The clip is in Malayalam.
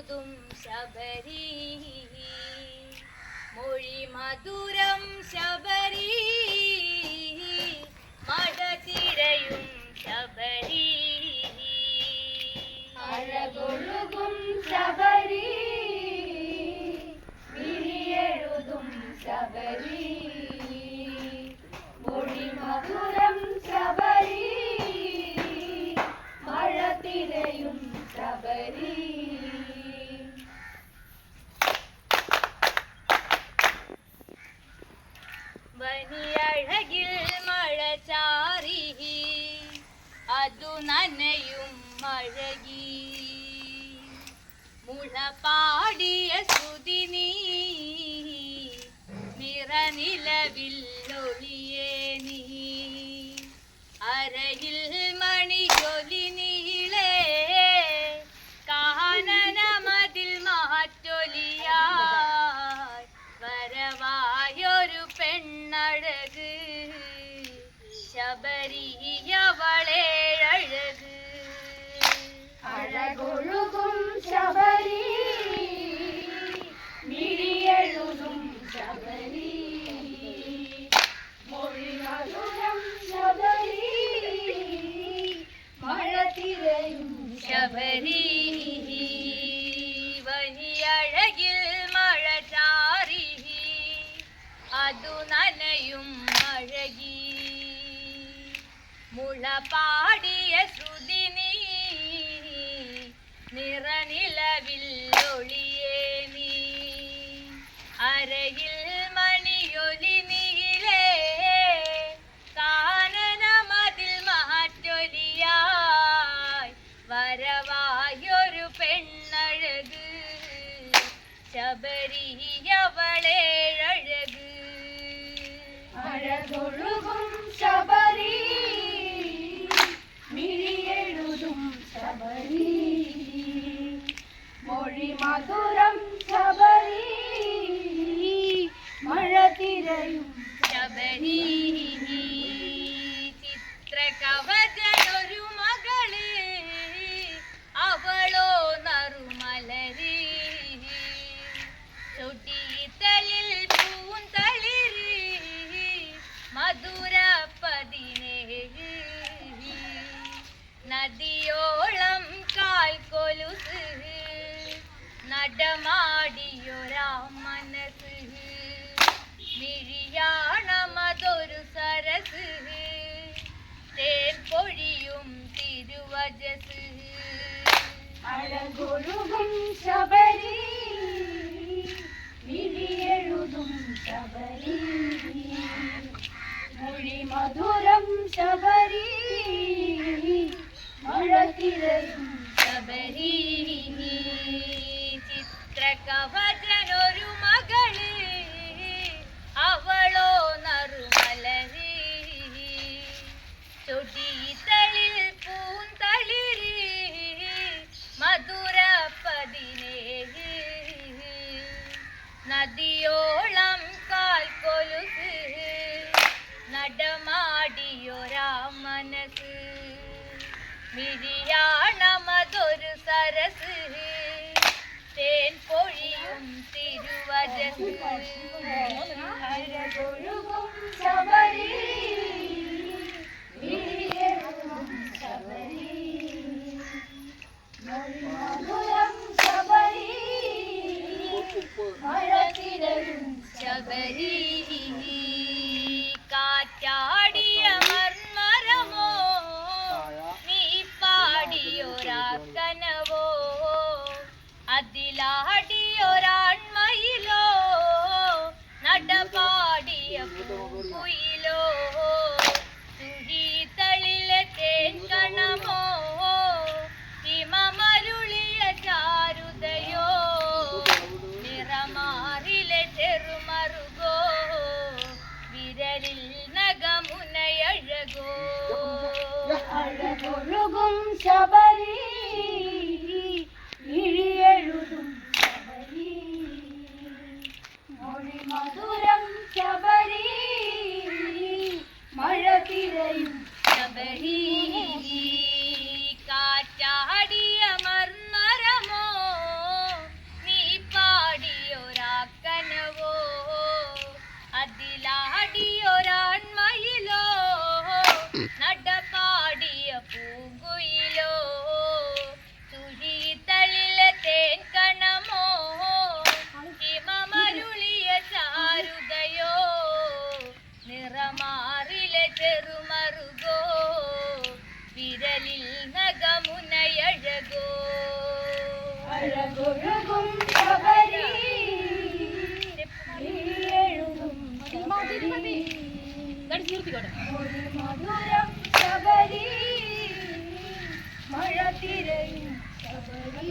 മിഴിയെഴുതും ശബരി. മൊഴി മധുരം ശബരി. മടതിരയും ശബരി. അഴകൊഴുകും ശബരി. ശബരി. നനയും മഴകി. മുള പാടിയ ശ്രുതി നീ നിറനിലവില്ലൊളിയേ നീ. അരയിൽ മണിയൊലി നീളേ കാനനമതിൽ മാറ്റൊലിയായി. വരവായൊരു പെണ്ണഴക് ശബരിയവളേ ശബരി വനിയഴകിൽ മഴ ചാറി അതു നനയും അഴകി മുള പാടിയ ശ്രുതി നീ നിറനിലവിൽ ഒളിയേ നീ. അരയിൽ ശബരിയവളേ അഴക് അഴകൊഴുകും ശബരി മിഴിയെഴുതും ശബരി മൊഴി മധുരം ശബരി മഴ തിരയും ശബരി ചിത്രകവചനൊരു നദിയോളം കാൽ കൊലുസ്. നടമാടിയൊരാ മനസ്സ് മിഴിയാണമതൊരു സരസ്. തേൻ പൊഴിയും തിരുവജസ്. അഴകൊഴുകും ശബരി മിഴിയെഴുതും ശബരി. മൊഴി മധുരം ചിത്രകവചനൊരു മകൾ അവളോ നറുമലരി ചൊടിയിതളിൽ പൂന്തളിരി മധുര പതിനേഴ് നദിയോളം കാൽ കൊലുസ് നടമാടിയൊരാ മനസ്സ് മിഴിയാണമതൊരു സരസ്. തേൻ പൊഴിയും അഴകൊഴുകും ശബരി. ശബരി. അതിലാടിയൊരാൺമയിലോ നടപാടിയ കുയിലോ തുടിതളിലെ തേൻ ഹിമമരുളിയ ചാരുതയോ നിറമാറിലെ ചെറുമറുകോ വിരലിൽ നഗമുനയഴകോ അഴകൊഴുകും ശബരി മധുരം ശബരി മഴ തിരയും ശബരി